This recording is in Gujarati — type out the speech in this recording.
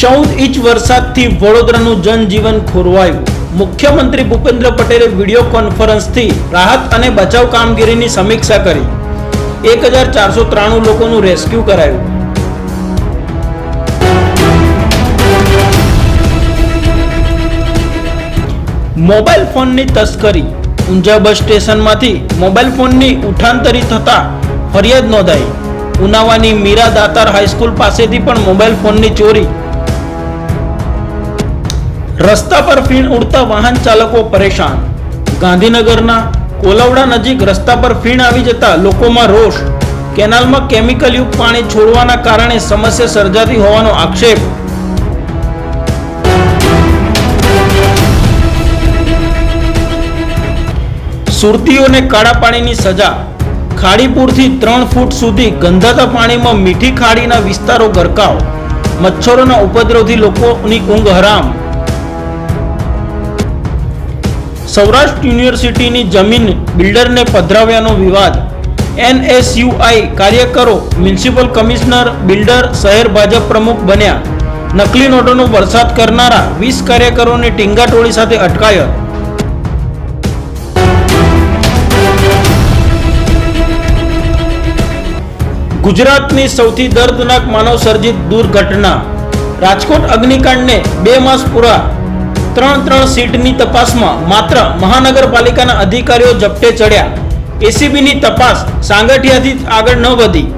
ચૌદ ઇંચ વરસાદથી વડોદરાનું જનજીવન ખોરવાયું. મુખ્યમંત્રી ભૂપેન્દ્ર પટેલે વીડિયો કોન્ફરન્સથી રાહત અને બચાવ કામગીરીની સમીક્ષા કરી. એક હજાર ચારસો ત્રાણું લોકોનું રેસ્ક્યુ કરાયું. મોબાઈલ ફોનની તસ્કરી. ઊંઝા બસ સ્ટેશનમાંથી મોબાઈલ ફોનની ઉઠાંતરી થતા ફરિયાદ નોંધાઈ. ઉનાવાની મીરા દાતાર હાઈસ્કૂલ પાસેથી પણ મોબાઈલ ફોનની ચોરી. રસ્તા પર ફીણ ઉડતા વાહન ચાલકો પરેશાન. ગાંધીનગરના કોલવડા નજીક રસ્તા પર ફીણ આવી જતા લોકોમાં રોષ. કેનાલમાં કેમિકલયુક્ત પાણી છોડવાના કારણે સમસ્યા સર્જાતી હોવાનો આક્ષેપ. સુરતીઓને કાળા પાણીની સજા. ખાડીપુરથી ત્રણ ફૂટ સુધી ગંધાતા પાણીમાં મીઠી ખાડીના વિસ્તારો ગરકાવ. મચ્છરોના ઉપદ્રવથી લોકોની ઊંઘ હરામ. સૌરાષ્ટ્ર યુનિવર્સિટીની જમીન બિલ્ડરને પધરાવ્યાનો વિવાદ. એનએસયુઆઈ કાર્યકરો, મ્યુનિસિપલ કમિશનર, બિલ્ડર, શહેર ભાજપ પ્રમુખ બન્યા. નકલી નોટોનો વરસાદ કરનારા વીસ કાર્યકરોની ટીંગાટોળી સાથે અટકાયત. ગુજરાતની સૌથી દર્દનાક માનવ સર્જિત દુર્ઘટના. રાજકોટ અગ્નિકાંડને બે માસ પૂરા. ત્રણ ત્રણ સીટની તપાસમાં માત્ર મહાનગરપાલિકાના અધિકારીઓ ઝપટે ચડ્યા. એસીબીની તપાસ સાંગઠિયાથી આગળ ન વધી.